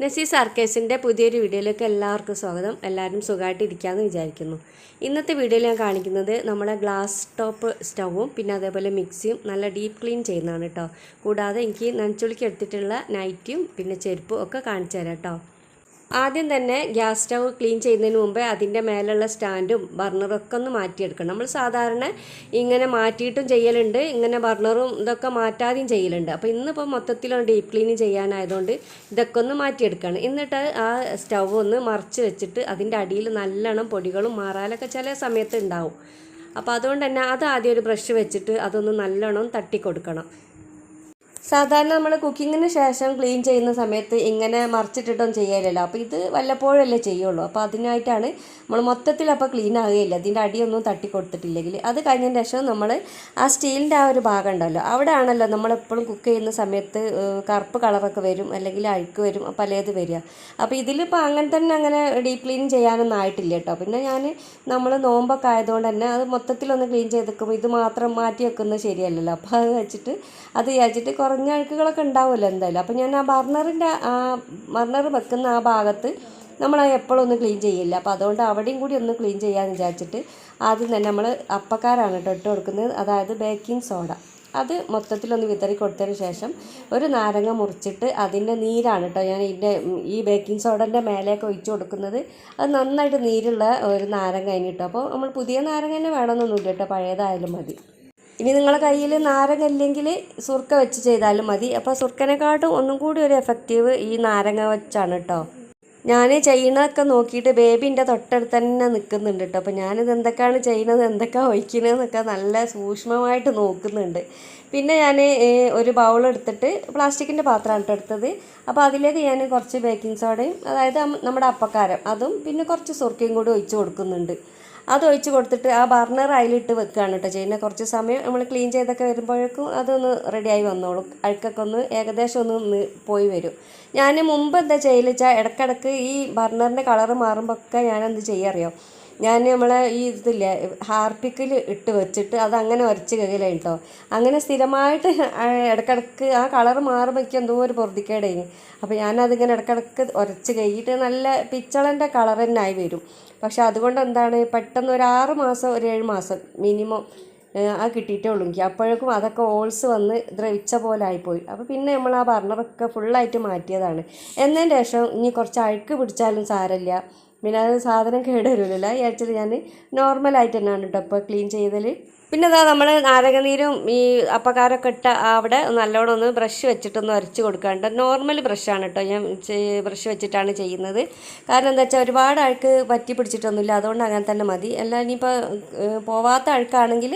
നസീസ് സർക്കേസിന്റെ പുതിയൊരു വീഡിയോയിലേക്ക് എല്ലാവർക്കും സ്വാഗതം. എല്ലാവരും സുഖമായിട്ട് ഇരിക്കാമെന്ന് വിചാരിക്കുന്നു. ഇന്നത്തെ വീഡിയോയിൽ ഞാൻ കാണിക്കുന്നത് നമ്മുടെ ഗ്ലാസ് ടോപ്പ് സ്റ്റൗവും പിന്നെ അതേപോലെ മിക്സിയും നല്ല ഡീപ്പ് ക്ലീൻ ചെയ്യുന്നതാണ് കേട്ടോ കൂടാതെ എനിക്ക് നനച്ചുളിക്ക് എടുത്തിട്ടുള്ള നൈറ്റിയും പിന്നെ ചെരുപ്പും ഒക്കെ കാണിച്ചു തരാം കേട്ടോ ആദ്യം തന്നെ ഗ്യാസ് സ്റ്റൗ ക്ലീൻ ചെയ്യുന്നതിന് മുമ്പേ അതിന്റെ മേലുള്ള സ്റ്റാൻഡും ബർണറും ഒക്കെ ഒന്ന് മാറ്റിയെടുക്കണം. നമ്മൾ സാധാരണ ഇങ്ങനെ മാറ്റിയിട്ടും ചെയ്യലുണ്ട്. ഇങ്ങനെ ബർണറും ഇതൊക്കെ മാറ്റാതെയും ചെയ്യലുണ്ട്. അപ്പോൾ ഇന്നിപ്പോൾ മൊത്തത്തിലൊന്ന് ഡീപ്പ് ക്ലീനിങ് ചെയ്യാനായതുകൊണ്ട് ഇതൊക്കെ ഒന്ന് മാറ്റിയെടുക്കുകയാണ്. എന്നിട്ട് ആ സ്റ്റൗ ഒന്ന് മറച്ച് വെച്ചിട്ട് അതിന്റെ അടിയിൽ നല്ലോണം പൊടികളും മാറാലൊക്കെ ചില സമയത്ത് ഉണ്ടാവും. അപ്പോൾ അതുകൊണ്ട് തന്നെ അത് ആദ്യം ഒരു ബ്രഷ് വെച്ചിട്ട് അതൊന്ന് നല്ലോണം തട്ടി കൊടുക്കണം സാധാരണ നമ്മൾ കുക്കിങ്ങിന് ശേഷം ക്ലീൻ ചെയ്യുന്ന സമയത്ത് ഇങ്ങനെ മറിച്ചിട്ടിട്ടൊന്നും ചെയ്യാനല്ലോ അപ്പോൾ ഇത് വല്ലപ്പോഴല്ലേ ചെയ്യുള്ളൂ. അപ്പോൾ അതിനായിട്ടാണ് നമ്മൾ മൊത്തത്തിൽ അപ്പോൾ ക്ലീൻ ആകുകയില്ല അതിന്റെ അടിയൊന്നും തട്ടി കൊടുത്തിട്ടില്ലെങ്കിൽ അത് കഴിഞ്ഞതിന് ശേഷം നമ്മൾ ആ സ്റ്റീലിന്റെ ആ ഒരു ഭാഗം ഉണ്ടല്ലോ. അവിടെ ആണല്ലോ നമ്മളെപ്പോഴും കുക്ക് ചെയ്യുന്ന സമയത്ത് കറുപ്പ് കളറൊക്കെ വരും അല്ലെങ്കിൽ അഴുക്ക് വരും പലത് വരിക. അപ്പോൾ ഇതിലിപ്പോൾ അങ്ങനെ തന്നെ അങ്ങനെ ഡീപ്പ് ക്ലീൻ ചെയ്യാനൊന്നും ആയിട്ടില്ല കേട്ടോ. പിന്നെ ഞാൻ നമ്മൾ നോമ്പൊക്കെ ആയതുകൊണ്ട് തന്നെ അത് മൊത്തത്തിലൊന്ന് ക്ലീൻ ചെയ്തേക്കുമ്പോൾ ഇത് മാത്രം മാറ്റി വെക്കുന്നത് ശരിയല്ലല്ലോ. അപ്പോൾ അത് വെച്ചിട്ട് അത് വിചാരിച്ചിട്ട് കുറഞ്ഞ അഴുക്കുകളൊക്കെ ഉണ്ടാവുമല്ലോ എന്തായാലും. അപ്പോൾ ഞാൻ ആ ബർണറിന്റെ ആ ബർണർ വെക്കുന്ന ആ ഭാഗത്ത് നമ്മൾ എപ്പോഴും ഒന്ന് ക്ലീൻ ചെയ്യില്ല. അപ്പോൾ അതുകൊണ്ട് അവിടെയും കൂടി ഒന്ന് ക്ലീൻ ചെയ്യാമെന്ന് വിചാരിച്ചിട്ട് ആദ്യം തന്നെ നമ്മൾ അപ്പക്കാരാണ് കേട്ടോ ഇട്ട് കൊടുക്കുന്നത്. അതായത് ബേക്കിംഗ് സോഡ. അത് മൊത്തത്തിലൊന്ന് വിതറി കൊടുത്തതിന് ശേഷം ഒരു നാരങ്ങ മുറിച്ചിട്ട് അതിന്റെ നീരാണ് കേട്ടോ ഞാൻ ഇതിന്റെ ഈ ബേക്കിംഗ് സോഡന്റെ മേലേക്ക് ഒഴിച്ച് കൊടുക്കുന്നത്. അത് നന്നായിട്ട് നീരുള്ള ഒരു നാരങ്ങ അതിന് കിട്ടും അപ്പോൾ നമ്മൾ പുതിയ നാരങ്ങ തന്നെ വേണമെന്നൊന്നുമില്ല കേട്ടോ. പഴയതായാലും മതി. ഇനി നിങ്ങളെ കയ്യിൽ നാരങ്ങ ഇല്ലെങ്കിൽ സുർക്ക വെച്ച് ചെയ്താലും മതി. അപ്പോൾ സുർക്കനെക്കാട്ടും ഒന്നും കൂടി ഒരു എഫക്റ്റീവ് ഈ നാരങ്ങ വെച്ചാണ് കേട്ടോ ഞാൻ ചെയ്യണതൊക്കെ നോക്കിയിട്ട് ബേബിന്റെ തൊട്ടടുത്ത് തന്നെ നിൽക്കുന്നുണ്ട് കേട്ടോ അപ്പോൾ ഞാനിത് എന്തൊക്കെയാണ് ചെയ്യുന്നത് എന്തൊക്കെയാണ് ഒഴിക്കണതെന്നൊക്കെ നല്ല സൂക്ഷ്മമായിട്ട് നോക്കുന്നുണ്ട്. പിന്നെ ഞാൻ ഒരു ബൗൾ എടുത്തിട്ട് പ്ലാസ്റ്റിക്കിന്റെ പാത്രമാണ് കേട്ടോ എടുത്തത്. അപ്പോൾ അതിലേക്ക് ഞാൻ കുറച്ച് ബേക്കിംഗ് സോഡയും അതായത് നമ്മുടെ അപ്പക്കാരം അതും പിന്നെ കുറച്ച് സുർക്കയും കൂടി ഒഴിച്ച് കൊടുക്കുന്നുണ്ട്. അത് ഒഴിച്ച് കൊടുത്തിട്ട് ആ ബർണർ അതിലിട്ട് വെക്കുകയാണ് കേട്ടോ ചെയ്യുന്നത്. കുറച്ച് സമയം നമ്മൾ ക്ലീൻ ചെയ്തൊക്കെ വരുമ്പോഴേക്കും അതൊന്ന് റെഡിയായി വന്നോളും. അഴുക്കൊക്കെ ഒന്ന് ഏകദേശം ഒന്ന് പോയി വരും. ഞാൻ മുമ്പ് എന്താ ചെയ്യൽ വെച്ചാൽ ഇടക്കിടക്ക് ഈ ബർണറിന്റെ കളറ് മാറുമ്പോൾ ഒക്കെ ഞാനെന്ത് ചെയ്യാറിയോ ഞാൻ നമ്മളെ ഈ ഇതില്ലേ ഹാർപ്പിക്കിൽ ഇട്ട് വെച്ചിട്ട് അത് അങ്ങനെ ഉരച്ച് കകലാണ് കേട്ടോ. അങ്ങനെ സ്ഥിരമായിട്ട് ഇടക്കിടക്ക് ആ കളർ മാറുമ്പോൾ എനിക്ക് എന്തോ ഒരു പൊറുതിക്കേടായിന്. അപ്പോൾ ഞാനതിങ്ങനെ ഇടക്കിടക്ക് ഉരച്ച് കഴിഞ്ഞിട്ട് നല്ല പിച്ചളന്റെ കളർ തന്നെ ആയി വരും. പക്ഷെ അതുകൊണ്ട് എന്താണ് പെട്ടെന്ന് ഒരു ആറ് മാസം ഒരു ഏഴ് മാസം മിനിമം ആ കിട്ടിയിട്ടേ ഉള്ളൂ. എനിക്ക് അപ്പോഴേക്കും അതൊക്കെ ഓൾസ് വന്ന് ദ്രവിച്ച പോലെ ആയിപ്പോയി. അപ്പോൾ പിന്നെ നമ്മൾ ആ ബർണറൊക്കെ ഫുള്ളായിട്ട് മാറ്റിയതാണ്. എന്നതിന് ശേഷം ഇനി കുറച്ച് അഴുക്ക് പിടിച്ചാലും സാരമില്ല. പിന്നെ അത് സാധനം കേടുവരില്ല ആക്ച്വലി ഞാൻ നോർമലായിട്ട് തന്നെയാണ് കേട്ടോ ഇപ്പോൾ ക്ലീൻ ചെയ്തൽ പിന്നെ അതാ നമ്മൾ നാരകനീരും ഈ അപ്പക്കാരൊക്കെ ഇട്ട അവിടെ നല്ലോണം ഒന്ന് ബ്രഷ് വെച്ചിട്ടൊന്ന് ഉരച്ച് കൊടുക്കാണ്ട്. നോർമൽ ബ്രഷാണ് കേട്ടോ ഞാൻ ബ്രഷ് വെച്ചിട്ടാണ് ചെയ്യുന്നത്. കാരണം എന്താ വെച്ചാൽ ഒരുപാട് ആൾക്ക് പറ്റി പിടിച്ചിട്ടൊന്നുമില്ല. അതുകൊണ്ട് അങ്ങനെ തന്നെ മതി. അല്ല ഇനിയിപ്പോൾ പോവാത്ത ആൾക്കാണെങ്കിൽ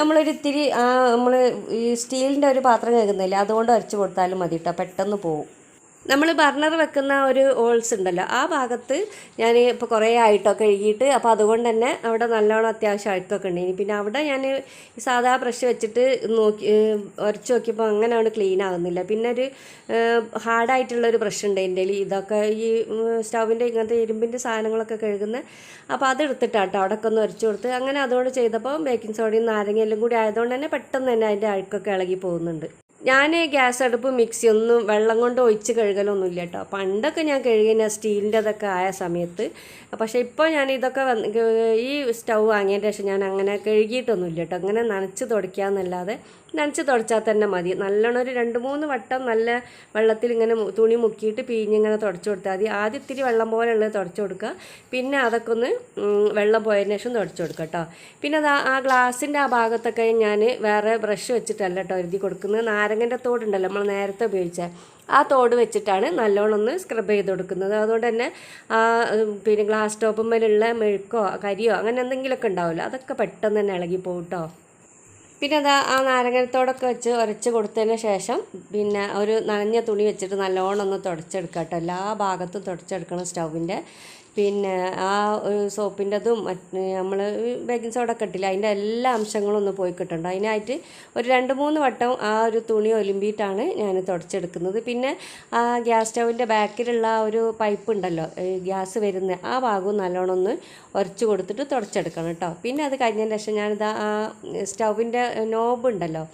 നമ്മളൊരു ഇത്തിരി നമ്മൾ ഈ സ്റ്റീലിന്റെ ഒരു പാത്രം കേൾക്കുന്നില്ല? അതുകൊണ്ട് ഉരച്ച് കൊടുത്താലും മതി കേട്ടോ പെട്ടെന്ന് പോവും. നമ്മൾ ബർണർ വെക്കുന്ന ഒരു ഹോൾസ് ഉണ്ടല്ലോ ആ ഭാഗത്ത് ഞാൻ ഇപ്പോൾ കുറേ ആയിട്ടോ കഴുകിയിട്ട് അപ്പോൾ അതുകൊണ്ട് തന്നെ അവിടെ നല്ലോണം അത്യാവശ്യം ഉണ്ട്. ഇനി പിന്നെ അവിടെ ഞാൻ സാധാ ബ്രഷ് വെച്ചിട്ട് നോക്കി ഉരച്ച് നോക്കിയപ്പോൾ അങ്ങനെ അവിടെ ക്ലീൻ ആകുന്നില്ല പിന്നെ ഒരു ഹാർഡായിട്ടുള്ളൊരു ബ്രഷ് ഉണ്ട് എന്റെ ഇതൊക്കെ ഈ സ്റ്റൗവിന്റെ ഇങ്ങനത്തെ ഇരുമ്പിന്റെ സാധനങ്ങളൊക്കെ കഴുകുന്ന അപ്പോൾ അതെടുത്തിട്ടാട്ടോ അവിടെയൊക്കെ ഒന്ന് ഉരച്ച് കൊടുത്ത്. അങ്ങനെ അതുകൊണ്ട് ചെയ്തപ്പോൾ ബേക്കിംഗ് സോഡയും നാരങ്ങയെല്ലാം കൂടി ആയതുകൊണ്ട് തന്നെ പെട്ടെന്ന് തന്നെ അതിന്റെ അഴുക്കൊക്കെ ഇളകി പോകുന്നുണ്ട്. ഞാൻ ഗ്യാസ് അടുപ്പ് മിക്സി ഒന്നും വെള്ളം കൊണ്ട് ഒഴിച്ച് കഴുകലൊന്നും ഇല്ല കേട്ടോ പണ്ടൊക്കെ ഞാൻ കഴുകിന സ്റ്റീലിന്റെതൊക്കെ ആയ സമയത്ത്. പക്ഷേ ഇപ്പോൾ ഞാൻ ഇതൊക്കെ ഈ സ്റ്റൗ വാങ്ങിയതിന് ശേഷം ഞാൻ അങ്ങനെ കഴുകിയിട്ടൊന്നും ഇല്ല കേട്ടോ അങ്ങനെ നനച്ച് തുടയ്ക്കാന്നല്ലാതെ നനച്ച് തുടച്ചാൽ തന്നെ മതി. നല്ലോണം ഒരു രണ്ട് മൂന്ന് വട്ടം നല്ല വെള്ളത്തിൽ ഇങ്ങനെ തുണി മുക്കിയിട്ട് പിഴിഞ്ഞിങ്ങനെ തുടച്ചു കൊടുത്താൽ മതി. ആദ്യം ഇത്തിരി വെള്ളം പോലെയുള്ളത് തുടച്ചു കൊടുക്കുക. പിന്നെ അതൊക്കെ ഒന്ന് വെള്ളം പോയതിന് ശേഷം തുടച്ചു കൊടുക്കുക കേട്ടോ പിന്നെ അത് ആ ഗ്ലാസിന്റെ ആ ഭാഗത്തൊക്കെ ഞാൻ വേറെ ബ്രഷ് വെച്ചിട്ടല്ല കേട്ടോ എഴുതി കൊടുക്കുന്നത്. നാരങ്ങന്റെ തോടുണ്ടല്ലോ നമ്മൾ നേരത്തെ ഉപയോഗിച്ച. ആ തോട് വെച്ചിട്ടാണ് നല്ലോണം ഒന്ന് സ്ക്രബ് ചെയ്ത് കൊടുക്കുന്നത്. അതുകൊണ്ട് തന്നെ ആ പിന്നെ ഗ്ലാസ് ടോപ്പുമ്മലുള്ള മെഴുക്കോ കരിയോ അങ്ങനെ എന്തെങ്കിലുമൊക്കെ ഉണ്ടാവുമല്ലോ. അതൊക്കെ പെട്ടെന്ന് തന്നെ ഇളകി പോകും കേട്ടോ പിന്നെ അതാ ആ നാരങ്ങത്തോടൊക്കെ വെച്ച് ഉരച്ച് കൊടുത്തതിന് ശേഷം പിന്നെ ഒരു നനഞ്ഞ തുണി വെച്ചിട്ട് നല്ലോണം ഒന്ന് തുടച്ചെടുക്കുക കേട്ടോ എല്ലാ ഭാഗത്തും തുടച്ചെടുക്കണം സ്റ്റൗവിന്റെ. പിന്നെ ആ ഒരു സോപ്പിന്റെതും നമ്മൾ ബേക്കിംഗ് സോഡ ഒക്കെ ഇട്ടില്ല അതിന്റെ എല്ലാ അംശങ്ങളും ഒന്ന് പോയി കിട്ടണ്ട. അതിനായിട്ട് ഒരു രണ്ട് മൂന്ന് വട്ടം ആ ഒരു തുണി ഒലിമ്പിയിട്ടാണ് ഞാൻ തുടച്ചെടുക്കുന്നത്. പിന്നെ ആ ഗ്യാസ് സ്റ്റൗവിന്റെ ബാക്കിലുള്ള ആ ഒരു പൈപ്പ് ഉണ്ടല്ലോ ഗ്യാസ് വരുന്ന ആ ഭാഗവും നല്ലോണം ഒന്ന് ഉരച്ച് കൊടുത്തിട്ട് തുടച്ചെടുക്കണം കേട്ടോ. പിന്നെ അത് കഴിഞ്ഞതിന് ശേഷം ഞാനിത് ആ സ്റ്റൗവിന്റെ നോബ് ഉണ്ടല്ലോ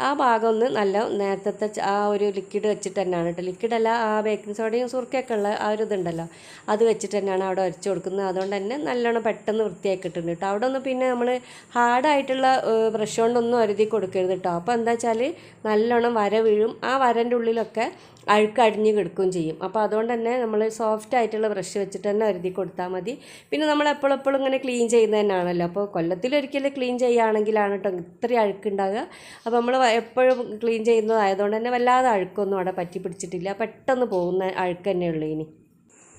ആ ഭാഗം ഒന്ന് നല്ല നേരത്തെ ആ ഒരു ലിക്വിഡ് വെച്ചിട്ട് തന്നെയാണ് കേട്ടോ ലിക്വിഡല്ല ആ ബേക്കിംഗ് സോഡയും സുർക്കയൊക്കെ ഉള്ള ആ ഒരു ഇതുണ്ടല്ലോ. അത് വെച്ചിട്ട് തന്നെയാണ് അവിടെ ഉരച്ച് കൊടുക്കുന്നത്. അതുകൊണ്ട് തന്നെ നല്ലോണം പെട്ടെന്ന് വൃത്തിയാക്കി കിട്ടുന്നുണ്ട് കേട്ടോ അവിടെ ഒന്ന് പിന്നെ നമ്മൾ ഹാർഡായിട്ടുള്ള ബ്രഷ് കൊണ്ടൊന്നും അരുതി കൊടുക്കരുത് കേട്ടോ അപ്പോൾ എന്താ വെച്ചാൽ നല്ലോണം വര വീഴും. ആ വരന്റെ ഉള്ളിലൊക്കെ അഴുക്ക് അടിഞ്ഞ് കിടക്കുകയും ചെയ്യും. അപ്പോൾ അതുകൊണ്ട് തന്നെ നമ്മൾ സോഫ്റ്റ് ആയിട്ടുള്ള ബ്രഷ് വെച്ചിട്ട് തന്നെ അരുതി കൊടുത്താൽ മതി. പിന്നെ നമ്മൾ എപ്പോഴും എപ്പോഴും ഇങ്ങനെ ക്ലീൻ ചെയ്യുന്നത് തന്നെയാണല്ലോ. അപ്പോൾ കൊല്ലത്തിലൊരിക്കലും ക്ലീൻ ചെയ്യുകയാണെങ്കിലാണ് കേട്ടോ ഇത്രയും അഴുക്കുണ്ടാകുക അപ്പോൾ നമ്മൾ എപ്പോഴും ക്ലീൻ ചെയ്യുന്നതായതുകൊണ്ട് തന്നെ വല്ലാതെ അഴുക്കൊന്നും അവിടെ പറ്റി പിടിച്ചിട്ടില്ല. പെട്ടെന്ന് പോകുന്ന അഴുക്ക് തന്നെയുള്ളൂ ഇനി.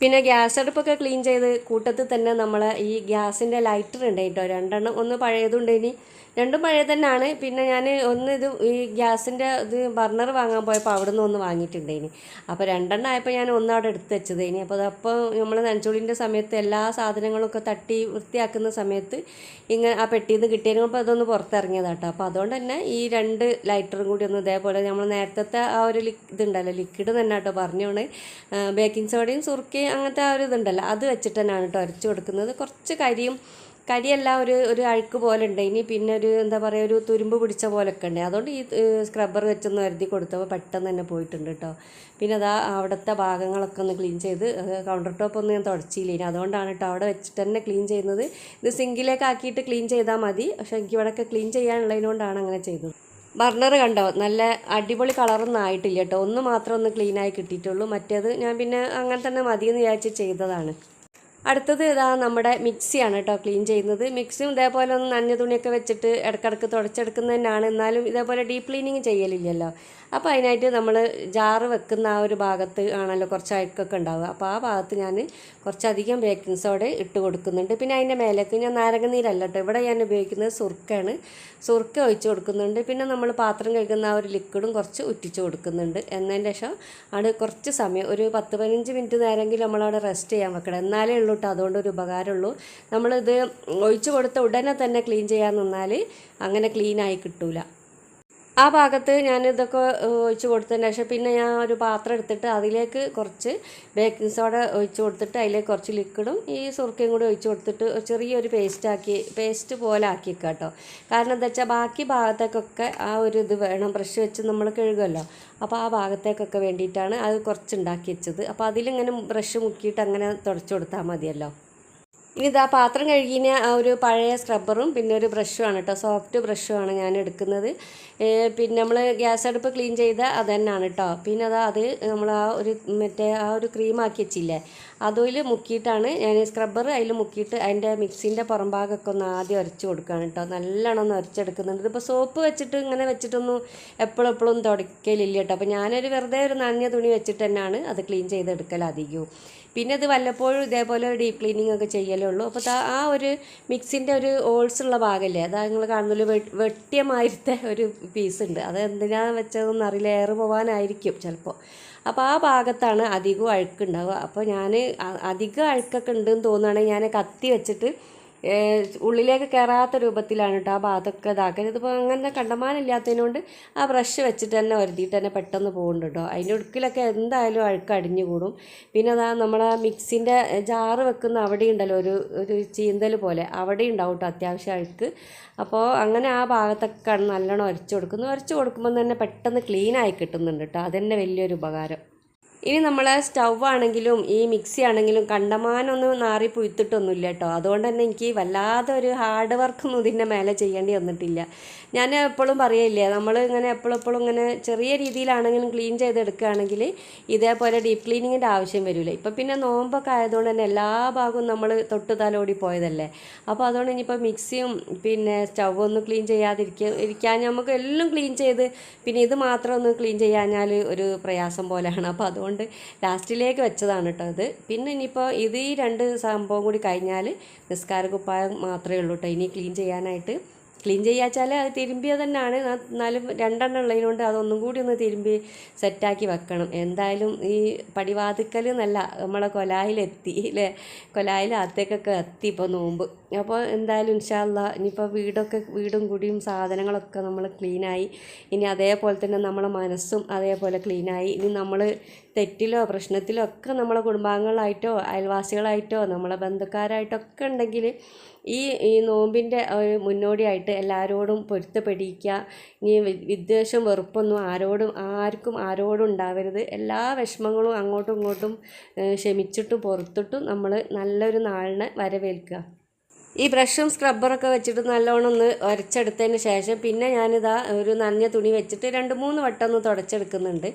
പിന്നെ ഗ്യാസ് അടുപ്പൊക്കെ ക്ലീൻ ചെയ്ത് കൂട്ടത്തിൽ തന്നെ നമ്മൾ ഈ ഗ്യാസിന്റെ ലൈറ്റർ ഉണ്ട് കേട്ടോ. രണ്ടെണ്ണം ഒന്ന് പഴയതുണ്ട് ഇനി. രണ്ടും പഴയ തന്നെയാണ്. പിന്നെ ഞാൻ ഒന്ന് ഇത് ഈ ഗ്യാസിന്റെ ഇത് ബർണർ വാങ്ങാൻ പോയപ്പോൾ അവിടെ നിന്ന് ഒന്ന് വാങ്ങിയിട്ടുണ്ട് ഇനി. അപ്പോൾ രണ്ടെണ്ണം ആയപ്പോൾ ഞാൻ ഒന്ന് അവിടെ എടുത്ത് വെച്ചത് ഇനി. അപ്പോൾ അതപ്പോൾ നമ്മൾ നനച്ചോളിന്റെ സമയത്ത് എല്ലാ സാധനങ്ങളൊക്കെ തട്ടി വൃത്തിയാക്കുന്ന സമയത്ത് ഇങ്ങനെ ആ പെട്ടിയിൽ നിന്ന് കിട്ടിയതിന് മുമ്പ് അതൊന്ന് പുറത്തിറങ്ങിയതാട്ടോ അപ്പോൾ അതുകൊണ്ട് തന്നെ ഈ രണ്ട് ലൈറ്ററും കൂടി ഒന്ന് ഇതേപോലെ നമ്മൾ നേരത്തെ ആ ഒരു ലിക് ഇതുണ്ടല്ലോ ലിക്വിഡ് തന്നെ കേട്ടോ പറഞ്ഞോണ്. ബേക്കിംഗ് സോഡയും സുർക്കയും അങ്ങനത്തെ ആ ഒരു ഇതുണ്ടല്ലോ. അത് വെച്ചിട്ട് തന്നെയാണ് കേട്ടോ അരച്ച് കൊടുക്കുന്നത്. കുറച്ച് കരിയും കരിയല്ല ഒരു ഒരു അഴുക്ക് പോലെ ഉണ്ട്. ഇനി പിന്നെ ഒരു എന്താ പറയുക ഒരു തുരുമ്പ് പിടിച്ച പോലൊക്കെ ഉണ്ട്. അതുകൊണ്ട് ഈ സ്ക്രബ്ബർ വെച്ചൊന്ന് വരുതി കൊടുത്തപ്പോൾ പെട്ടെന്ന് തന്നെ പോയിട്ടുണ്ട് കേട്ടോ പിന്നെ അതാ അവിടുത്തെ ഭാഗങ്ങളൊക്കെ ഒന്ന് ക്ലീൻ ചെയ്ത് കൗണ്ടർ ടോപ്പ് ഒന്നും ഞാൻ തുടച്ചില്ല. ഇനി അതുകൊണ്ടാണ് കേട്ടോ അവിടെ വെച്ചിട്ട് തന്നെ ക്ലീൻ ചെയ്യുന്നത്. ഇത് സിങ്കിലേക്ക് ആക്കിയിട്ട് ക്ലീൻ ചെയ്താൽ മതി. പക്ഷേ എനിക്ക് ഇവിടെയൊക്കെ ക്ലീൻ ചെയ്യാനുള്ളതിനോണ്ടാണ് അങ്ങനെ ചെയ്തത്. ബർണർ കണ്ടോ? നല്ല അടിപൊളി കളറൊന്നും ആയിട്ടില്ല കേട്ടോ. ഒന്ന് മാത്രം ഒന്ന് ക്ലീനായി കിട്ടിയിട്ടുള്ളൂ. മറ്റേത് ഞാൻ പിന്നെ അങ്ങനെ തന്നെ മതിയെന്ന് വിചാരിച്ച് ചെയ്തതാണ്. അടുത്തത് ഇതാ നമ്മുടെ മിക്സിയാണ് കേട്ടോ ക്ലീൻ ചെയ്യുന്നത്. മിക്സിയും ഇതേപോലെ ഒന്ന് നനഞ്ഞ തുണിയൊക്കെ വെച്ചിട്ട് ഇടക്കിടക്ക് തുടച്ചെടുക്കുന്നത് തന്നെയാണ് എന്നാലും ഇതേപോലെ ഡീപ്പ് ക്ലീനിങ് ചെയ്യലില്ലല്ലോ. അപ്പോൾ അതിനായിട്ട് നമ്മൾ ജാറ് വെക്കുന്ന ആ ഒരു ഭാഗത്ത് ആണല്ലോ കുറച്ച് അഴുക്കൊക്കെ ഉണ്ടാവുക. അപ്പോൾ ആ ഭാഗത്ത് ഞാൻ കുറച്ചധികം ബേക്കിംഗ് സോഡ ഇട്ട് കൊടുക്കുന്നുണ്ട്. പിന്നെ അതിന്റെ മേലേക്ക് ഞാൻ നാരങ്ങനീരല്ല കേട്ടോ ഇവിടെ ഞാൻ ഉപയോഗിക്കുന്നത് സുർക്കയാണ് സുർക്ക ഒഴിച്ച് കൊടുക്കുന്നുണ്ട്. പിന്നെ നമ്മൾ പാത്രം കഴുകുന്ന ആ ഒരു ലിക്വിഡും കുറച്ച് ഉറ്റിച്ച് കൊടുക്കുന്നുണ്ട്. എന്നതിന്റെ ശേഷം ആണ് കുറച്ച് സമയം ഒരു പത്ത് പതിനഞ്ച് മിനിറ്റ് നേരമെങ്കിലും നമ്മളവിടെ റെസ്റ്റ് ചെയ്യാൻ വെക്കണം. എന്നാലേ ഉള്ളൂ കേട്ടോ അതുകൊണ്ട് ഒരു ഉപകാരമുള്ളൂ. നമ്മളിത് ഒഴിച്ച് കൊടുത്ത ഉടനെ തന്നെ ക്ലീൻ ചെയ്യാൻ നിന്നാൽ അങ്ങനെ ക്ലീനായി കിട്ടൂല. ആ ഭാഗത്ത് ഞാൻ ഇതൊക്കെ ഒഴിച്ച് കൊടുത്തതിന് ശേഷം പിന്നെ ഞാൻ ഒരു പാത്രം എടുത്തിട്ട് അതിലേക്ക് കുറച്ച് ബേക്കിംഗ് സോഡ ഒഴിച്ച് കൊടുത്തിട്ട് അതിലേക്ക് കുറച്ച് ലിക്വിഡും ഈ സുർക്കയും കൂടി ഒഴിച്ച് കൊടുത്തിട്ട് ചെറിയൊരു പേസ്റ്റ് ആക്കി പേസ്റ്റ് പോലെ ആക്കി കേട്ടോ കാരണം എന്താ വെച്ചാൽ ബാക്കി ഭാഗത്തേക്കൊക്കെ ആ ഒരു ഇത് വേണം ബ്രഷ് വെച്ച് നമ്മൾ കഴുകുമല്ലോ അപ്പോൾ ആ ഭാഗത്തേക്കൊക്കെ വേണ്ടിയിട്ടാണ് അത് കുറച്ച് ഉണ്ടാക്കി വെച്ചത്. അപ്പോൾ അതിലിങ്ങനെ ബ്രഷ് മുക്കിയിട്ട് അങ്ങനെ തുടച്ചു കൊടുത്താൽ മതിയല്ലോ. ഇനി ഇതാ പാത്രം കഴുകിയ ഒരു പഴയ സ്ക്രബ്ബറും പിന്നെ ഒരു ബ്രഷുമാണ് കേട്ടോ സോഫ്റ്റ് ബ്രഷുമാണ് ഞാൻ എടുക്കുന്നത്. പിന്നെ നമ്മൾ ഗ്യാസ് അടുപ്പ് ക്ലീൻ ചെയ്ത അത് തന്നെയാണ് കേട്ടോ പിന്നെ അതാ അത് നമ്മൾ ആ ഒരു മറ്റേ ആ ഒരു ക്രീമാക്കി വെച്ചില്ലേ അതിൽ മുക്കിയിട്ടാണ് ഞാൻ സ്ക്രബ്ബർ അതിൽ മുക്കിയിട്ട് അതിന്റെ മിക്സിന്റെ പുറം ഭാഗമൊക്കെ ഒന്ന് ആദ്യം ഉരച്ച് കൊടുക്കുകയാണ് കേട്ടോ നല്ലോണം ഒന്ന് ഉരച്ചെടുക്കുന്നുണ്ട് ഇപ്പോൾ സോപ്പ് വെച്ചിട്ട് ഇങ്ങനെ വെച്ചിട്ടൊന്നും എപ്പോഴും എപ്പോഴും തുടക്കലില്ല കേട്ടോ അപ്പോൾ ഞാനൊരു വെറുതെ ഒരു നനഞ്ഞ തുണി വെച്ചിട്ട് തന്നെയാണ് അത് ക്ലീൻ ചെയ്തെടുക്കൽ അധികവും. പിന്നെ ഇത് വല്ലപ്പോഴും ഇതേപോലെ ഒരു ഡീപ്പ് ക്ലീനിങ് ഒക്കെ ചെയ്യലേ ഉള്ളൂ. അപ്പോൾ ആ ഒരു മിക്സിന്റെ ഒരു ഓൾസ് ഉള്ള ഭാഗമല്ലേ അതാ നിങ്ങൾ കാണുന്നതിൽ വെട്ടിയ ഒരു പീസ് ഉണ്ട്. അത് എന്തിനാ വെച്ചതെന്ന് അറിയില്ല എയർ പോകാനായിരിക്കും ചിലപ്പോൾ അപ്പോൾ ആ ഭാഗത്താണ് അധികവും അഴുക്കുണ്ടാവുക അപ്പോൾ ഞാൻ അധികം അഴുക്കൊക്കെ ഉണ്ടെന്ന് തോന്നുകയാണെങ്കിൽ ഞാൻ കത്തി വെച്ചിട്ട് ഉള്ളിലേക്ക് കയറാത്ത രൂപത്തിലാണ് കേട്ടോ ആ ഭാഗത്തൊക്കെ ഇതാക്കരുത് ഇതിപ്പോൾ അങ്ങനെ കണ്ടമാനില്ലാത്തതിനോണ്ട് ആ ബ്രഷ് വെച്ചിട്ട് തന്നെ വരുത്തിയിട്ട് തന്നെ പെട്ടെന്ന് പോകുന്നുണ്ട് കേട്ടോ അതിന്റെ ഉടുക്കിലൊക്കെ എന്തായാലും അഴുക്ക് അടിഞ്ഞു കൂടും. പിന്നെ അതാ നമ്മളെ മിക്സിന്റെ ജാറ് വെക്കുന്ന അവിടെ ഉണ്ടല്ലോ ഒരു ഒരു ചീന്തൽ പോലെ. അവിടെ ഉണ്ടാവും കേട്ടോ അത്യാവശ്യം അഴുക്ക്. അപ്പോൾ അങ്ങനെ ആ ഭാഗത്തൊക്കെ നല്ലോണം ഉരച്ച് കൊടുക്കുന്നു. ഉരച്ച് കൊടുക്കുമ്പോൾ തന്നെ പെട്ടെന്ന് ക്ലീനായി കിട്ടുന്നുണ്ട് കേട്ടോ അതന്നെ വലിയൊരു ഉപകാരം. ഇനി നമ്മൾ സ്റ്റൗ ആണെങ്കിലും ഈ മിക്സി ആണെങ്കിലും കണ്ടമാനൊന്നും നാറി പുഴുത്തിട്ടൊന്നുമില്ല കേട്ടോ. അതുകൊണ്ട് തന്നെ എനിക്ക് വല്ലാതെ ഒരു ഹാർഡ് വർക്കൊന്നും ഇതിന്റെ മേലെ ചെയ്യേണ്ടി വന്നിട്ടില്ല. ഞാൻ എപ്പോഴും പറയില്ലേ നമ്മൾ ഇങ്ങനെ എപ്പോഴും എപ്പോഴും ഇങ്ങനെ ചെറിയ രീതിയിലാണെങ്കിലും ക്ലീൻ ചെയ്തെടുക്കുകയാണെങ്കിൽ ഇതേപോലെ ഡീപ്പ് ക്ലീനിങ്ങിന്റെ ആവശ്യം വരില്ല. ഇപ്പം പിന്നെ നോമ്പൊക്കെ ആയതുകൊണ്ട് തന്നെ എല്ലാ ഭാഗവും നമ്മൾ തൊട്ട് തലോടി പോയതല്ലേ. അപ്പോൾ അതുകൊണ്ട് ഇനിയിപ്പോൾ മിക്സിയും പിന്നെ സ്റ്റൗ ഒന്നും ക്ലീൻ ചെയ്യാതിരിക്കുക ഇരിക്കാൻ നമുക്ക് എല്ലാം ക്ലീൻ ചെയ്ത് പിന്നെ ഇത് മാത്രം ഒന്ന് ക്ലീൻ ചെയ്യാഞ്ഞാൽ ഒരു പ്രയാസം പോലെയാണ്. അപ്പോൾ അതുകൊണ്ട് ലാസ്റ്റിലേക്ക് വെച്ചതാണ് കേട്ടോ അത് പിന്നെ ഇനിയിപ്പോൾ ഇത് ഈ രണ്ട് സംഭവം കൂടി കഴിഞ്ഞാൽ നിസ്കാര കുപ്പായം മാത്രമേ ഉള്ളൂ കേട്ടോ. ഇനി ക്ലീൻ ചെയ്യാനായിട്ട്. ക്ലീൻ ചെയ്യാച്ചാൽ അത് തിരുമ്പിയത് തന്നെയാണ് എന്നാലും രണ്ടെണ്ണം ഉള്ളതിനോണ്ട് അതൊന്നും കൂടി ഒന്ന് തിരുമ്പി സെറ്റാക്കി വെക്കണം. എന്തായാലും ഈ പടിവാതിക്കൽ എന്നല്ല നമ്മളെ കൊലായിലെത്തി അല്ലേ കൊലായിലകത്തേക്കൊക്കെ എത്തി ഇപ്പോൾ നോമ്പ്. അപ്പോൾ എന്തായാലും ഇൻഷാല്ല ഇനിയിപ്പോൾ വീടൊക്കെ വീടും കൂടിയും സാധനങ്ങളൊക്കെ നമ്മൾ ക്ലീനായി. ഇനി അതേപോലെ തന്നെ നമ്മളെ മനസ്സും അതേപോലെ ക്ലീനായി. ഇനി നമ്മൾ തെറ്റിലോ പ്രശ്നത്തിലോ ഒക്കെ നമ്മളെ കുടുംബാംഗങ്ങളായിട്ടോ അയൽവാസികളായിട്ടോ നമ്മളെ ബന്ധുക്കാരായിട്ടോ ഒക്കെ ഉണ്ടെങ്കിൽ ഈ ഈ നോമ്പിന്റെ ഒരു മുന്നോടിയായിട്ട് എല്ലാവരോടും പൊരുത്തപ്പെടിക്കുക ഇനി വിദ്വേഷം വെറുപ്പൊന്നും ആരോടും ആർക്കും ആരോടും ഉണ്ടാവരുത്. എല്ലാ വിഷമങ്ങളും അങ്ങോട്ടും ഇങ്ങോട്ടും ക്ഷമിച്ചിട്ടും പുറത്തിട്ടും നമ്മൾ നല്ലൊരു നാളിനെ വരവേൽക്കുക. ഈ ബ്രഷും സ്ക്രബ്ബറൊക്കെ വെച്ചിട്ട് നല്ലോണം ഒന്ന് ഉരച്ചെടുത്തതിന് ശേഷം പിന്നെ ഞാനിതാ ഒരു നനഞ്ഞ തുണി വെച്ചിട്ട് രണ്ട് മൂന്ന് വട്ടം ഒന്ന് തുടച്ചെടുക്കുന്നുണ്ട്.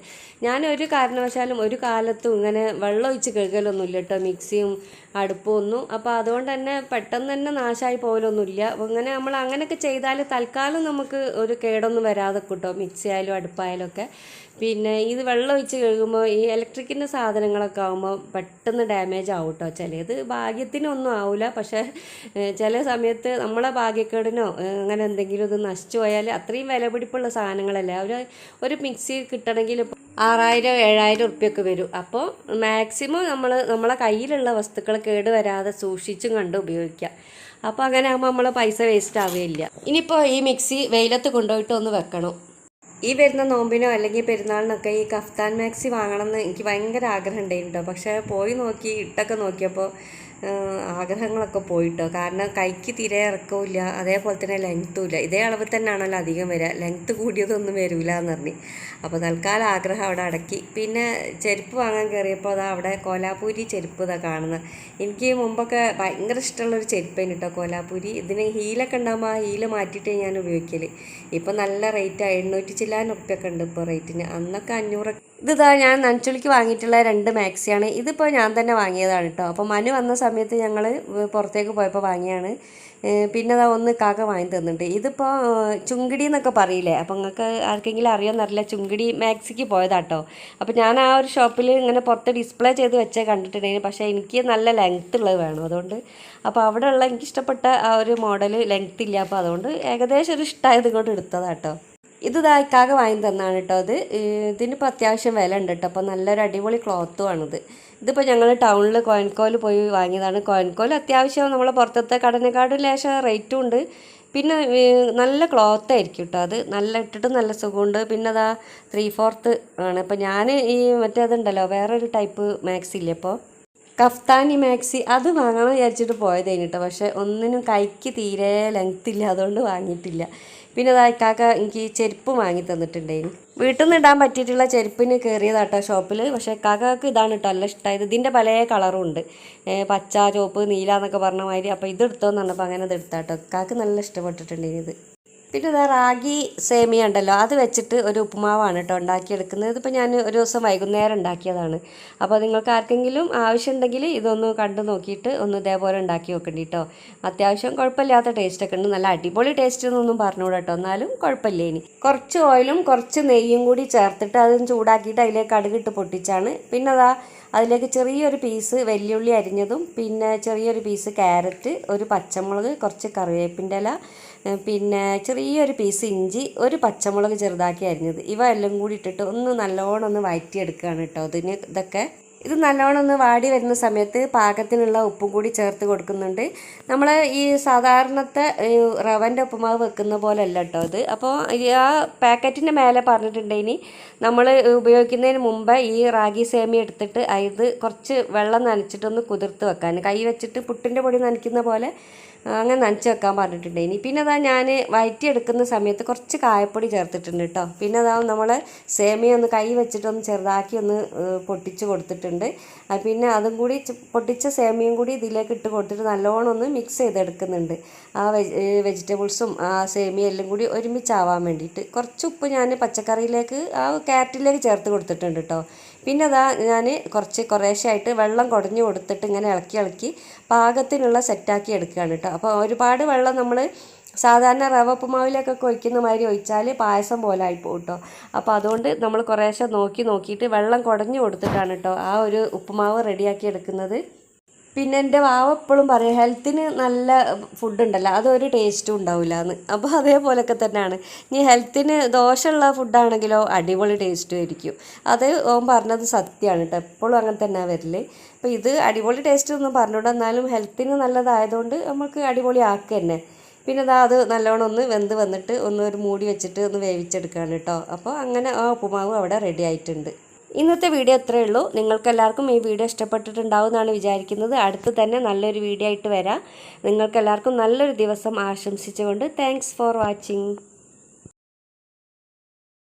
ഞാൻ ഒരു കാരണവശാലും ഒരു കാലത്തും ഇങ്ങനെ വെള്ളം ഒഴിച്ച് കഴുകലൊന്നുമില്ല കേട്ടോ. മിക്സിയും അടുപ്പും വന്നു. അപ്പോൾ അതുകൊണ്ട് തന്നെ പെട്ടെന്ന് തന്നെ നാശമായി പോലൊന്നുമില്ല അപ്പോൾ ഇങ്ങനെ നമ്മൾ അങ്ങനെയൊക്കെ ചെയ്താൽ തൽക്കാലം നമുക്ക് ഒരു കേടൊന്നും വരാതെ കിട്ടും. മിക്സി ആയാലും അടുപ്പായാലും ഒക്കെ. പിന്നെ ഇത് വെള്ളം ഒഴിച്ച് കഴുകുമ്പോൾ ഈ ഇലക്ട്രിക്കിന്റെ സാധനങ്ങളൊക്കെ ആകുമ്പോൾ പെട്ടെന്ന് ഡാമേജ് ആവും കേട്ടോ. ചിലത് ഭാഗ്യത്തിനൊന്നും ആവില്ല പക്ഷേ ചില സമയത്ത് നമ്മളെ ഭാഗ്യക്കേടിനോ അങ്ങനെ എന്തെങ്കിലും ഇത് നശിച്ചു പോയാൽ അത്രയും വിലപിടിപ്പുള്ള സാധനങ്ങളല്ലേ. ഒരു ഒരു മിക്സി കിട്ടണമെങ്കിൽ ആറായിരം ഏഴായിരം ഉറുപ്പ്യൊക്കെ വരും. അപ്പോൾ മാക്സിമം നമ്മൾ നമ്മളെ കയ്യിലുള്ള വസ്തുക്കൾ കേട് വരാതെ സൂക്ഷിച്ചും കണ്ട് ഉപയോഗിക്കുക അപ്പോൾ അങ്ങനെ ആകുമ്പോൾ നമ്മൾ പൈസ വേസ്റ്റ് ആവുകയില്ല. ഇനിയിപ്പോൾ ഈ മിക്സി വെയിലത്ത് കൊണ്ടുപോയിട്ട് ഒന്ന് വെക്കണം. ഈ വരുന്ന നോമ്പിനോ അല്ലെങ്കിൽ പെരുന്നാളിനൊക്കെ ഈ കഫ്താൻ മാക്സി വാങ്ങണമെന്ന് എനിക്ക് ഭയങ്കര ആഗ്രഹം ഉണ്ടായിരുന്നു കേട്ടോ പക്ഷേ പോയി നോക്കി ഇട്ടൊക്കെ നോക്കിയപ്പോൾ ആഗ്രഹങ്ങളൊക്കെ പോയിട്ടോ? കാരണം കൈക്ക് തീരെ ഇറക്കമില്ല അതേപോലെ തന്നെ ലെങ്ത്തും ഇല്ല. ഇതേ അളവ് തന്നെയാണല്ലോ അധികം വരിക. ലെങ്ത്ത് കൂടിയതൊന്നും വരില്ല എന്ന് പറഞ്ഞു. അപ്പോൾ തൽക്കാലം ആഗ്രഹം അവിടെ അടക്കി. പിന്നെ ചെരുപ്പ് വാങ്ങാൻ കയറിയപ്പോൾ അതാ അവിടെ കോലാപൂരി ചെരുപ്പ് ഇതാ കാണുന്നത് എനിക്ക് മുമ്പൊക്കെ ഭയങ്കര ഇഷ്ടമുള്ളൊരു ചെരുപ്പേന് കേട്ടോ കോലാപൂരി ഇതിന് ഹീലൊക്കെ ഉണ്ടാകുമ്പോൾ ആ ഹീൽ മാറ്റിയിട്ടേ ഞാൻ ഉപയോഗിക്കൽ ഇപ്പം നല്ല റേറ്റ് എണ്ണൂറ്റി ചില്ലാൻ ഉറുപ്പ്യൊക്കെ ഉണ്ട് ഇപ്പോൾ റേറ്റിന് അന്നൊക്കെ അഞ്ഞൂറ് ഇതിതാ ഞാൻ നനച്ചുളിക്ക് വാങ്ങിയിട്ടുള്ള രണ്ട് മാക്സിയാണ്. ഇതിപ്പോൾ ഞാൻ തന്നെ വാങ്ങിയതാണ് കേട്ടോ അപ്പോൾ മനു വന്ന സമയത്ത് ഞങ്ങൾ പുറത്തേക്ക് പോയപ്പോൾ വാങ്ങിയാണ്. പിന്നെ അതാ ഒന്ന് കാക്ക വാങ്ങി തന്നിട്ടുണ്ട്. ഇതിപ്പോൾ ചുങ്കിടി എന്നൊക്കെ പറയില്ലേ? അപ്പോൾ നിങ്ങൾക്ക് ആർക്കെങ്കിലും അറിയാമെന്നറിയില്ല ചുങ്കിടി മാക്സിക്ക് പോയതാട്ടോ അപ്പോൾ ഞാൻ ആ ഒരു ഷോപ്പിൽ ഇങ്ങനെ പുറത്ത് ഡിസ്പ്ലേ ചെയ്ത് വെച്ചേ കണ്ടിട്ടുണ്ടെങ്കിൽ പക്ഷേ എനിക്ക് നല്ല ലെങ്ത് ഉള്ളത് വേണം. അതുകൊണ്ട് അപ്പോൾ അവിടെയുള്ള എനിക്ക് ഇഷ്ടപ്പെട്ട ആ ഒരു മോഡൽ ലെങ്ത് ഇല്ല. അപ്പോൾ അതുകൊണ്ട് ഏകദേശം ഒരു ഇഷ്ടമായത് കൊണ്ട് എടുത്തതാട്ടോ ഇത് ഇതായിക്കാകെ വാങ്ങി തന്നാണ് കേട്ടോ അത്. ഇതിനിപ്പോൾ അത്യാവശ്യം വില ഉണ്ട് കേട്ടോ അപ്പോൾ നല്ലൊരു അടിപൊളി ക്ലോത്തുമാണിത് ഇതിപ്പോൾ ഞങ്ങൾ ടൗണിൽ കോയൻകോയിൽ പോയി വാങ്ങിയതാണ്. കോയൻകോൽ അത്യാവശ്യം നമ്മളെ പുറത്തത്തെ കടനെക്കാട്ടും ലേശം റേറ്റും ഉണ്ട്. പിന്നെ നല്ല ക്ലോത്ത് ആയിരിക്കും കേട്ടോ അത്. നല്ല ഇട്ടിട്ട് നല്ല സുഖമുണ്ട്. പിന്നെ അതാ ത്രീ ഫോർത്ത് ആണ്. അപ്പോൾ ഞാൻ ഈ മറ്റേ അതുണ്ടല്ലോ വേറൊരു ടൈപ്പ് മാക്സി ഇല്ലേ അപ്പോൾ കഫ്താനി മാക്സി അത് വാങ്ങണം വിചാരിച്ചിട്ട് പോയതേന് കേട്ടോ പക്ഷേ ഒന്നിനും കൈക്ക് തീരെ ലെങ്ത് ഇല്ല. അതുകൊണ്ട് വാങ്ങിയിട്ടില്ല. പിന്നെ അതാ എനിക്ക് ചെരുപ്പ് വാങ്ങി തന്നിട്ടുണ്ടായിരുന്നു വീട്ടിൽ നിന്ന് ഇടാൻ പറ്റിയിട്ടുള്ള ചെരുപ്പിന് കയറിയതാട്ടോ ഷോപ്പിൽ പക്ഷേ കാക്കക്ക് ഇതാണ് കേട്ടോ നല്ല ഇഷ്ടമായത് ഇതിന്റെ പല കളറും ഉണ്ട്. പച്ച ചുവപ്പ് നീല എന്നൊക്കെ പറഞ്ഞ മാതിരി. അപ്പോൾ ഇത് എടുത്തോന്ന് പറഞ്ഞപ്പോൾ അങ്ങനെ ഇത് എടുത്താട്ടോ. കാക്ക് നല്ല ഇഷ്ടപ്പെട്ടിട്ടുണ്ടായിരുന്നു ഇത്. പിന്നെ ഇതാ റാഗി സേമിയ ഉണ്ടല്ലോ. അത് വെച്ചിട്ട് ഒരു ഉപ്പുമാവാണ് കേട്ടോ ഉണ്ടാക്കിയെടുക്കുന്നത്. ഇതിപ്പോൾ ഞാൻ ഒരു ദിവസം വൈകുന്നേരം ഉണ്ടാക്കിയതാണ്. അപ്പോൾ നിങ്ങൾക്ക് ആർക്കെങ്കിലും ആവശ്യമുണ്ടെങ്കിൽ ഇതൊന്ന് കണ്ടു നോക്കിയിട്ട് ഒന്ന് ഇതേപോലെ ഉണ്ടാക്കി നോക്കണ്ടി കേട്ടോ അത്യാവശ്യം കുഴപ്പമില്ലാത്ത ടേസ്റ്റൊക്കെ ഉണ്ട്. നല്ല അടിപൊളി ടേസ്റ്റ് എന്നൊന്നും പറഞ്ഞുകൂടാ കേട്ടോ എന്നാലും കുഴപ്പമില്ല ഇനി. കുറച്ച് ഓയിലും കുറച്ച് നെയ്യും കൂടി ചേർത്തിട്ട് അതും ചൂടാക്കിയിട്ട് അതിലേക്ക് കടുകിട്ട് പൊട്ടിച്ചാണ്. പിന്നെ അതാ അതിലേക്ക് ചെറിയൊരു പീസ് വെല്ലുള്ളി അരിഞ്ഞതും പിന്നെ ചെറിയൊരു പീസ് ക്യാരറ്റ് ഒരു പച്ചമുളക് കുറച്ച് കറിവേപ്പിന്റെ ഇല പിന്നെ ചെറിയൊരു പീസ് ഇഞ്ചി ഒരു പച്ചമുളക് ചെറുതാക്കി അരിഞ്ഞത്. ഇവ എല്ലാം കൂടി ഇട്ടിട്ട് ഒന്ന് നല്ലോണം ഒന്ന് വഴറ്റിയെടുക്കുകയാണ് കേട്ടോ. ഇതിന് ഇതൊക്കെ ഇത് നല്ലോണം ഒന്ന് വാടി വരുന്ന സമയത്ത് പാകത്തിനുള്ള ഉപ്പും കൂടി ചേർത്ത് കൊടുക്കുന്നുണ്ട്. നമ്മൾ ഈ സാധാരണത്തെ റവന്റെ ഉപ്പുമാവ് വെക്കുന്ന പോലെ അല്ല കേട്ടോ അത് അപ്പോൾ ആ പാക്കറ്റിന്റെ മേലെ പറഞ്ഞിട്ടുണ്ടെങ്കിൽ നമ്മൾ ഉപയോഗിക്കുന്നതിന് മുമ്പ് ഈ റാഗി സേമി എടുത്തിട്ട് അത് കുറച്ച് വെള്ളം നനച്ചിട്ടൊന്ന് കുതിർത്ത് വെക്കാൻ കൈ വെച്ചിട്ട് പുട്ടിന്റെ പൊടി നനയ്ക്കുന്ന പോലെ അങ്ങനെ നനച്ച് വെക്കാൻ പറഞ്ഞിട്ടുണ്ട്. ഇനി പിന്നെ അതാ ഞാൻ വയറ്റിയെടുക്കുന്ന സമയത്ത് കുറച്ച് കായപ്പൊടി ചേർത്തിട്ടുണ്ട് കേട്ടോ പിന്നെ അതാ നമ്മൾ സേമിയ ഒന്ന് കൈ വെച്ചിട്ടൊന്ന് ചെറുതാക്കി ഒന്ന് പൊട്ടിച്ച് കൊടുത്തിട്ടുണ്ട്. പിന്നെ അതും കൂടി പൊട്ടിച്ച സേമിയയും കൂടി ഇതിലേക്ക് ഇട്ട് കൊടുത്തിട്ട് നല്ലോണം ഒന്ന് മിക്സ് ചെയ്തെടുക്കുന്നുണ്ട്. ആ വെജിറ്റബിൾസും ആ സേമിയ എല്ലാം കൂടി ഒരുമിച്ചാവാൻ വേണ്ടിയിട്ട്. കുറച്ച് ഉപ്പ് ഞാൻ പച്ചക്കറിയിലേക്ക് ആ ക്യാരറ്റിലേക്ക് ചേർത്ത് കൊടുത്തിട്ടുണ്ട് കേട്ടോ പിന്നെ അതാ ഞാൻ കുറച്ച് കുറേശ്ശായിട്ട് വെള്ളം കുടഞ്ഞു കൊടുത്തിട്ട് ഇങ്ങനെ ഇളക്കി ഇളക്കി പാകത്തിനുള്ള സെറ്റാക്കി എടുക്കുകയാണ് കേട്ടോ. അപ്പോൾ ഒരുപാട് വെള്ളം നമ്മൾ സാധാരണ റവ ഉപ്പുമാവിലൊക്കെ ഒഴിക്കുന്ന മാതിരി ഒഴിച്ചാൽ പായസം പോലെ ആയി പോകും കേട്ടോ. അപ്പോൾ അതുകൊണ്ട് നമ്മൾ കുറേശ്ശെ നോക്കി നോക്കിയിട്ട് വെള്ളം കുടഞ്ഞു കൊടുത്തിട്ടാണ് കേട്ടോ ആ ഒരു ഉപ്പുമാവ് റെഡിയാക്കി എടുക്കുന്നത്. പിന്നെ എന്റെ വാവ എപ്പോഴും പറയും ഹെൽത്തിന് നല്ല ഫുഡ് ഉണ്ടല്ലോ അതൊരു ടേസ്റ്റും ഉണ്ടാവില്ല എന്ന് അപ്പോൾ അതേപോലൊക്കെ തന്നെയാണ്. ഇനി ഹെൽത്തിന് ദോഷമുള്ള ഫുഡാണെങ്കിലോ അടിപൊളി ടേസ്റ്റും ആയിരിക്കും. അത് ഓൻ പറഞ്ഞത് സത്യമാണ് കേട്ടോ എപ്പോഴും അങ്ങനെ തന്നെ വരൽ. അപ്പോൾ ഇത് അടിപൊളി ടേസ്റ്റ് ഒന്നും പറഞ്ഞുകൊണ്ട് എന്നാലും ഹെൽത്തിന് നല്ലതായതുകൊണ്ട് നമുക്ക് അടിപൊളി ആക്കുക തന്നെ. പിന്നെ അതാ അത് നല്ലോണം ഒന്ന് വെന്ത് വന്നിട്ട് ഒന്ന് ഒരു മൂടി വെച്ചിട്ട് ഒന്ന് വേവിച്ചെടുക്കുകയാണ് കേട്ടോ. അപ്പോൾ അങ്ങനെ ആ ഉപ്പുമാവ് അവിടെ റെഡി ആയിട്ടുണ്ട്. ഇന്നത്തെ വീഡിയോ ഇത്രയേ ഉള്ളൂ. നിങ്ങൾക്കെല്ലാവർക്കും ഈ വീഡിയോ ഇഷ്ടപ്പെട്ടിട്ടുണ്ടാവും എന്നാണ് വിചാരിക്കുന്നത്. അടുത്ത് തന്നെ നല്ലൊരു വീഡിയോ ആയിട്ട് വരാം. നിങ്ങൾക്കെല്ലാവർക്കും നല്ലൊരു ദിവസം ആശംസിച്ചുകൊണ്ട് താങ്ക്സ് ഫോർ വാച്ചിങ്